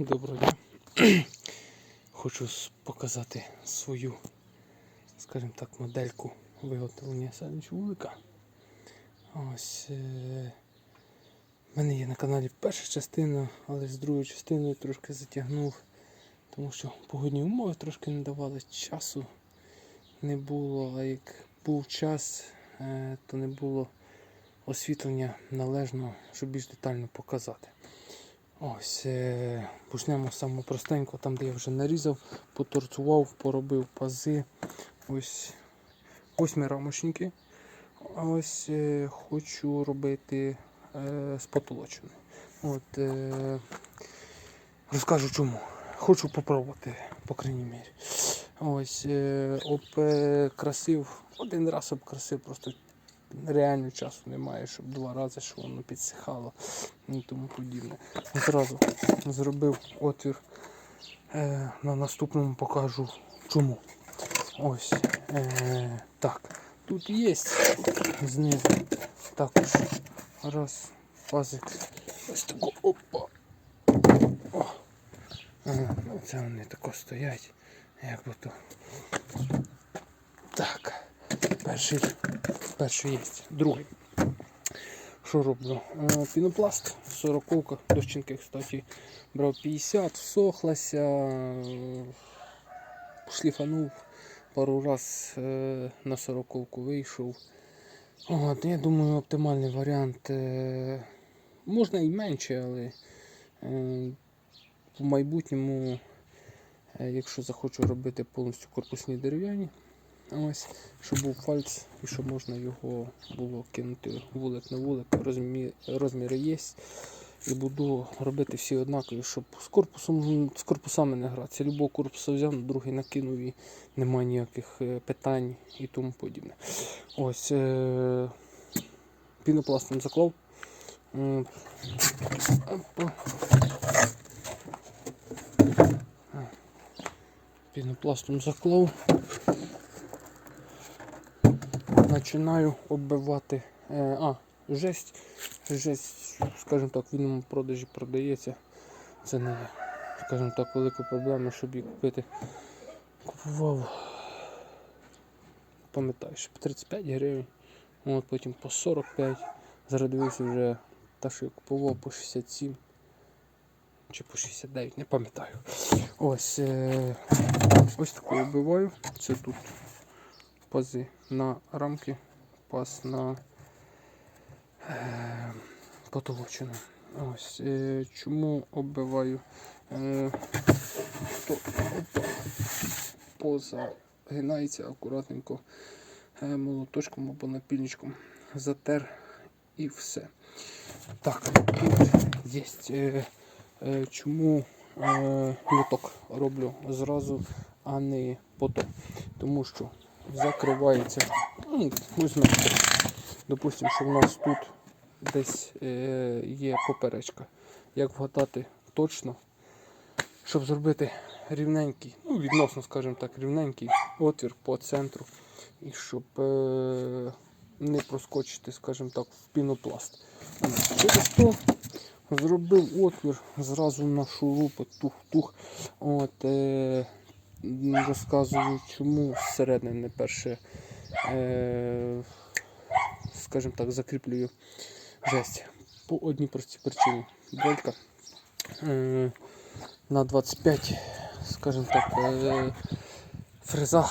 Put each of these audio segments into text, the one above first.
Доброго дня. Хочу показати свою, скажімо так, модельку виготовлення вулика. Ось. Е- в мене є на каналі перша частина, але з другою частиною трошки затягнув, тому що погодні умови трошки не давали часу. Не було, а як був час, е, то не було освітлення належного, щоб більш детально показати. Ось, е, почнемо з самого простенького, там де я вже нарізав, поторцував, поробив пази. Ось восьми рамочники. Ось е, хочу робити е, з потолоченою. От, е, розкажу чому. Хочу попробувати, по крайній мірі. Ось, е, обкрасив, один раз обкрасив, просто реально часу немає, щоб два рази, щоб воно підсихало і тому подібне. Зразу зробив отвір. Е, на наступному покажу чому. Ось. Е, так. Тут є знизу також раз пазик. Ось тако опа. О. Ага, це вони тако стоять. Як би то. Так. Перший, перший є. Другий. Що роблю? Е, Пінопласт, 40 дощинки, кстати, брав 50, всохлася, шліфанув пару раз е, на 40 вийшов. От, я думаю, оптимальний варіант. е, Можна і менше, але в майбутньому, якщо захочу робити повністю корпусні дерев'яні, Ось, щоб був фальц і щоб можна його було кинути вулик на вулик, розмі... розміри є. І буду робити всі однакові, щоб з корпусом, з корпусами не гратися. Любого корпусу взяв, на другий накинув і немає ніяких е, питань і тому подібне. Ось е... пінопластом заклав. Пінопластом заклав починаю оббивати. Е, а, жесть. Жесть, скажімо так, в вільному продажі продається. Це не скажімо так, велика проблема, щоб її купити. Купував, пам'ятаєш, по 35 гривень, от потім по 45. Зараз дивився вже та, що я купував по 67 чи по 69, не пам'ятаю. Ось е, ось таку оббиваю. Це тут пази на рамки, паз на е, потолочину. Ось, е, чому оббиваю е, поза гинається акуратненько е, молоточком або напільничком затер і все. Так, тут є. Е, е, чому е, лоток роблю зразу, а не потім. Тому що закривається. Ну, візьмемо, допустимо, що в нас тут десь е, є поперечка. Як вгадати точно, щоб зробити рівненький, ну, відносно, скажімо так, рівненький отвір по центру. І щоб е, не проскочити, скажімо так, в пінопласт. Через то зробив отвір зразу на шурупи, тух-тух. От, е, розказую, чому зсередини перше, е, скажімо так, закріплюю жесть. По одній простій причині. Болька е, на 25, скажімо так, е, фреза.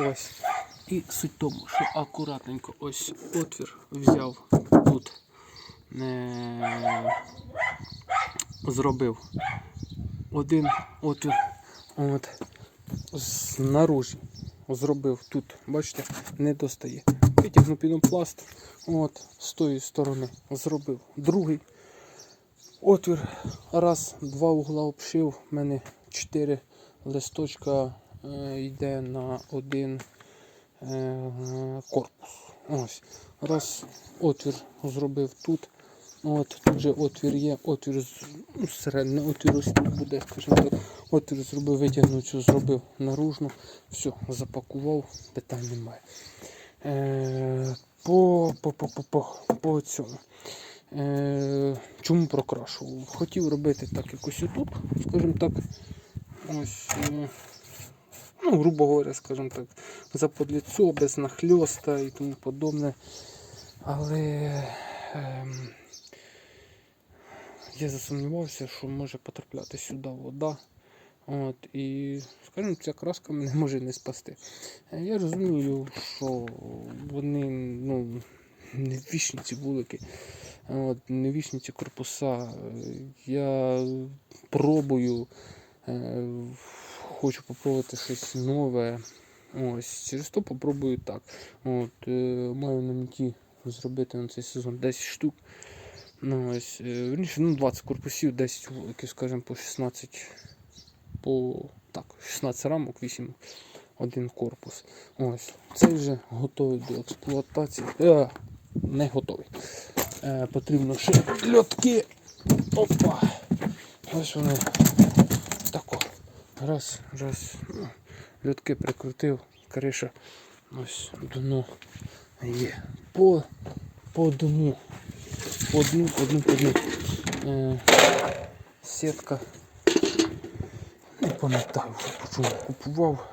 Ось. І суть в тому, що акуратненько ось отвір взяв тут. Е, зробив один отвір От. Знаружі зробив тут, бачите, не достає. Витягнув пінопласт, от, з тої сторони зробив другий отвір. Раз, два угла обшив, у мене чотири листочка е, йде на один е, корпус. Ось. Раз отвір зробив тут. От, тут же отвір є, отвір ну, отвір ось тут буде, скажімо так. Отвір зробив, витягнув цю, зробив наружну. Все, запакував, питань немає. Е, по, по, по, по, по, по цьому. Е, чому прокрашував? Хотів робити так якось отут, скажімо так. Ось, е, ну, грубо говоря, скажімо так, за подліцо, без нахльоста і тому подобне. Але ем, я засумнівався, що може потрапляти сюди вода. От, і, скажімо, ця краска мене може не спасти. Е, Я розумію, що вони ну, не вічні ці вулики, от, не вічні ці корпуса. Е, Я пробую, е, хочу попробувати щось нове. Ось, через то попробую так. От, маю на меті зробити на цей сезон 10 штук. Ну, ось, верніше, ну, 20 корпусів, 10 вуликів, скажімо, по 16 по так, 16 рамок, 8 один корпус. Ось. Цей вже готовий до експлуатації. Е, не готовий. Е, потрібно ще льотки. Опа. Ось вони. Тако. Раз, раз. Ну, льотки прикрутив, криша. Ось дно є. По, по дну. По дну, по дну, по дну. Е, сітка не пам'ятаю, по купував.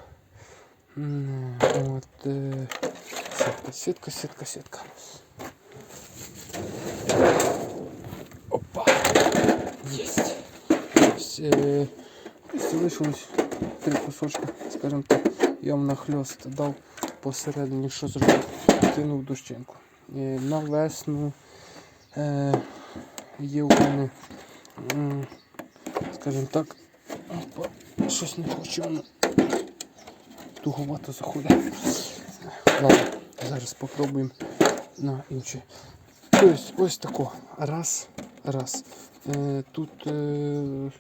От, е, сітка, сітка, сітка, сітка. Опа! Єсть. Ось, е, ось залишилось три кусочки, скажімо так. Я вам нахльост дав посередині, що зробив. Кинув дощинку. Е, на весну е, є у мене, скажімо так, Опа, щось не хочу воно. Туговато заходить. Ладно, зараз спробуємо на інше. Тобто ось тако. Раз, раз. Е, тут е,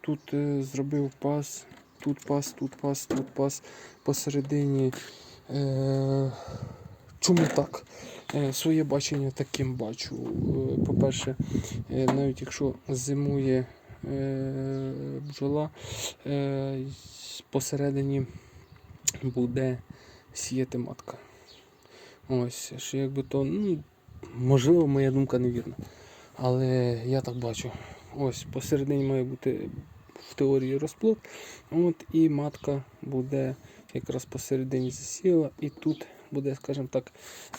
тут е, зробив пас, тут пас, тут пас, тут пас. Посередині. Чому так? Своє бачення таким бачу. По-перше, навіть якщо зимує бджола, е, посередині буде сіяти матка. Ось, що якби то, ну, можливо, моя думка невірна. Але я так бачу. Ось посередині має бути в теорії розплод. От, і матка буде якраз посередині засіяла, і тут буде, скажімо так,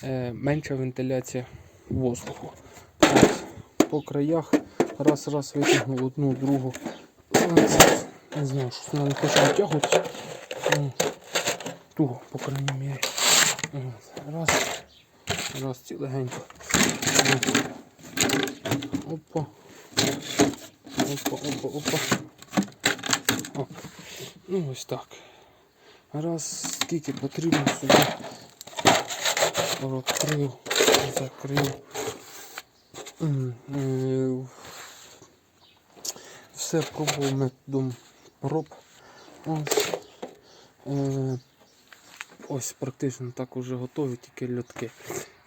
е, менша вентиляція воздуху. Ось, по краях раз раз витягнув одну, другу. Не знаю, що вона не хоче витягувати. Туго, по крайній мірі. Раз. Раз, ці легенько. Ось. Опа. Опа, опа, опа. О. Ну ось так. Раз, скільки потрібно сюди. Розкрив, закрив. Е, Все пробував методом проб. Ось. Е, Ось практично так уже готові, тільки льотки.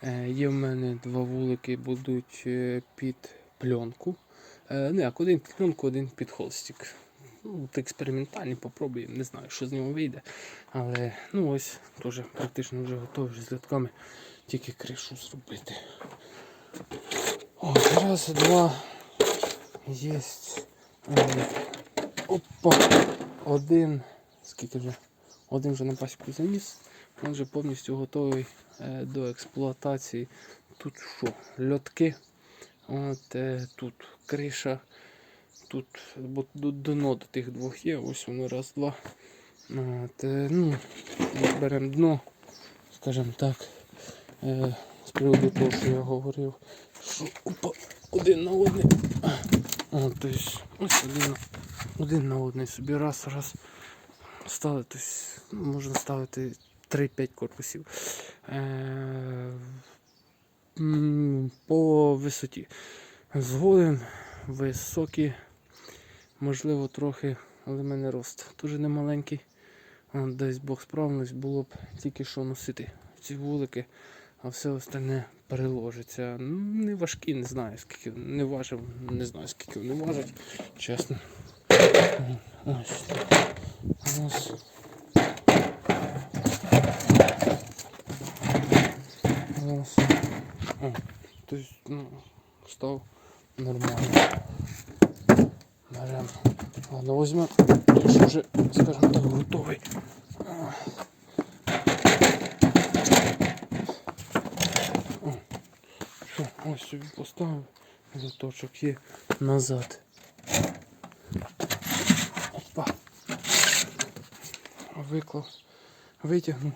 Е, Є в мене два вулики, будуть е, під пленку. Е, Не, як один під пленку, один під холстик. Ну, от експериментальні, попробуємо, не знаю, що з нього вийде. Але ну ось теж практично вже готові вже з льотками, тільки кришу зробити. Ось, раз, два. Єсть. Опа. Один. Скільки вже? Один вже на пасіку заніс. Він вже повністю готовий е, до експлуатації. Тут що? Льотки. От, е, тут криша. Тут бо дно до тих двох є. Ось воно раз, два. От, е, ну, беремо дно, скажімо так. З приводу того, що я говорив, що опа, один на один. От, тобто, ось один, один на один собі раз, раз ставити, тобто, ну, можна ставити 3-5 корпусів. Е, по висоті. Згоден, високі, можливо, трохи, але в мене рост дуже немаленький. Десь Бог справність було б тільки що носити ці вулики, а все остальне переложиться. Ну, Не важкі, не знаю, скільки не важив, не знаю, скільки вони важать, чесно. Ось. Ось. Зараз. О, тобто, ну, став нормально. Беремо. Ладно, візьмемо. Що вже, скажімо так, готовий. О, Що, ось собі поставив. Заточок є назад. Опа. Виклав. Витягнув.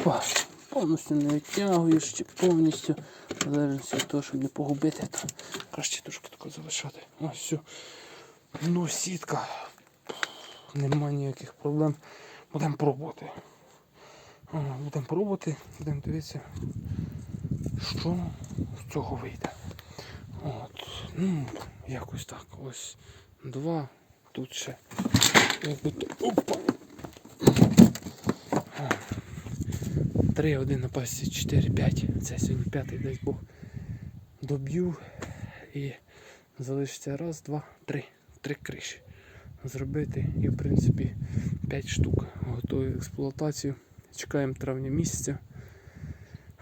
Опа. Повністю не витягуєш чи повністю. В залежності від того, щоб не погубити, то краще трошки тако залишати. Ось все. Ну, сітка. Нема ніяких проблем. Будемо пробувати. Будемо пробувати, будемо дивитися, що з цього вийде. От. Ну, якось так. Ось два. Тут ще. Опа! Три, один на пасі, чотири, п'ять. Це сьогодні п'ятий, дай Бог. Доб'ю і залишиться раз, два, три. Три криші. Зробити і в принципі 5 штук готові експлуатацію. Чекаємо травня місяця.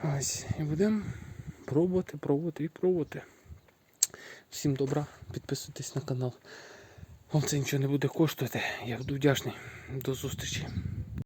Ось, і будемо пробувати, пробувати і пробувати. Всім добра, підписуйтесь на канал. Вам це нічого не буде коштувати. Я буду вдячний. До зустрічі.